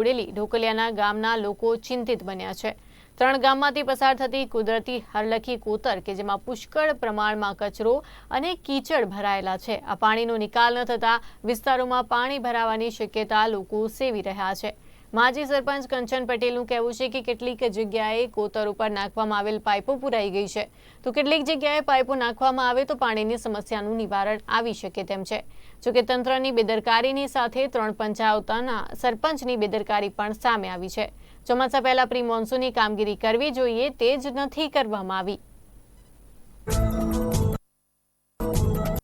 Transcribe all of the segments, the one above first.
ઉડેલી ઢોકલિયાના ગામના લોકો ચિંતિત બન્યા છે. ત્રણ ગામમાંથી પસાર થતી કુદરતી હરલખી કોતર કે જેમાં પુષ્કળ પ્રમાણમાં કચરો અને કીચડ ભરાયેલા છે. આ પાણીનો નિકાલ ન થતા વિસ્તારોમાં પાણી ભરાવાની શક્યતા લોકો સેવી રહ્યા છે. માજી સરપંચ કંચન પટેલનું કહેવું છે કે કેટલીક જગ્યાએ કોતર ઉપર નાખવામાં આવેલ પાઇપો પુરાઈ ગઈ છે. તો કેટલીક જગ્યાએ પાઇપો નાખવામાં આવે તો પાણીની સમસ્યાનું નિવારણ આવી શકે તેમ છે. જોકે તંત્રની બેદરકારીની સાથે ત્રણ પંચાયતોના સરપંચની બેદરકારી પણ સામે આવી છે. ચોમાસા પહેલા પ્રી મોન્સૂનની કામગીરી કરવી જોઈએ તે જ નથી કરવામાં આવી.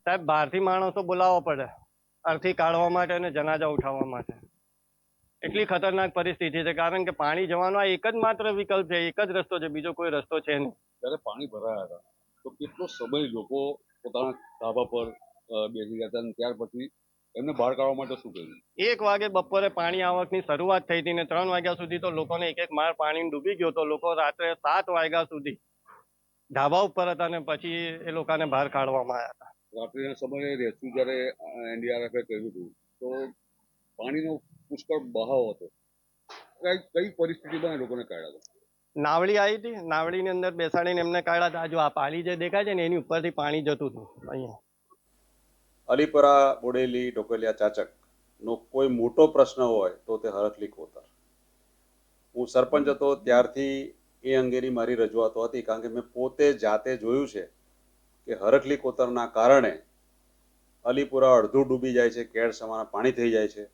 સાહેબ, બહારથી માણસો બોલાવવા પડે. અર્થી કાઢવા માટે અને જનાજા ઉઠાવવા માટે. એટલી ખતરનાક પરિસ્થિતિ છે કારણ કે પાણી જવાનો આ એક જ માત્ર વિકલ્પ છે એક જ રસ્તો છે બીજો કોઈ રસ્તો છે નહીં. જ્યારે પાણી ભરાયા હતા. તો કેટલો સમય લોકો પોતાના ધાબા પર બેસી ગયા હતા અને ત્યાર પછી એમને બહાર કાઢવા માટે શું કર્યું? એક વાગે બપોરે પાણી આવકની શરૂઆત થઈ હતી ને ત્રણ વાગ્યા સુધી તો લોકોને એક એક માળ પાણી ડૂબી ગયો તો લોકો રાત્રે સાત વાગ્યા સુધી ધાબા ઉપર હતા ને પછી એ લોકોને બહાર કાઢવામાં આવ્યા હતા. રાત્રિના સમયે રેસ્ક્યુ જ્યારે એનડીઆરએફે કર્યું હતું તો પાણીનો પુષ્કળ બહાવ હતો. કઈ કઈ પરિસ્થિતિમાં એ લોકોને કાઢ્યા હતા નાવડી આવી હતી. નાવડીની અંદર બેસાડીને એમને કાઢ્યા હતા. જો આ પાલી જે દેખાય છે ને એની ઉપરથી પાણી જતું હતું. અહીંયા. અલીપરા બોડેલી ઢોકલિયા ચાચક નો કોઈ મોટો પ્રશ્ન હોય તો તે હરખલી કોતર હું સરપંચ હતો ત્યારથી એ અંગેની મારી રજૂઆતો હતી કારણ કે મેં પોતે જાતે જોયું છે કે હરખલી કોતરના કારણે અલીપુરા અડધું ડૂબી જાય છે કેળ સમાના પાણી થઈ જાય છે.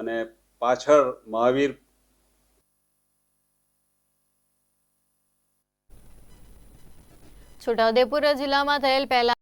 અને પાછળ મહાવીર છોટાઉદેપુર જિલ્લામાં થયેલ પહેલા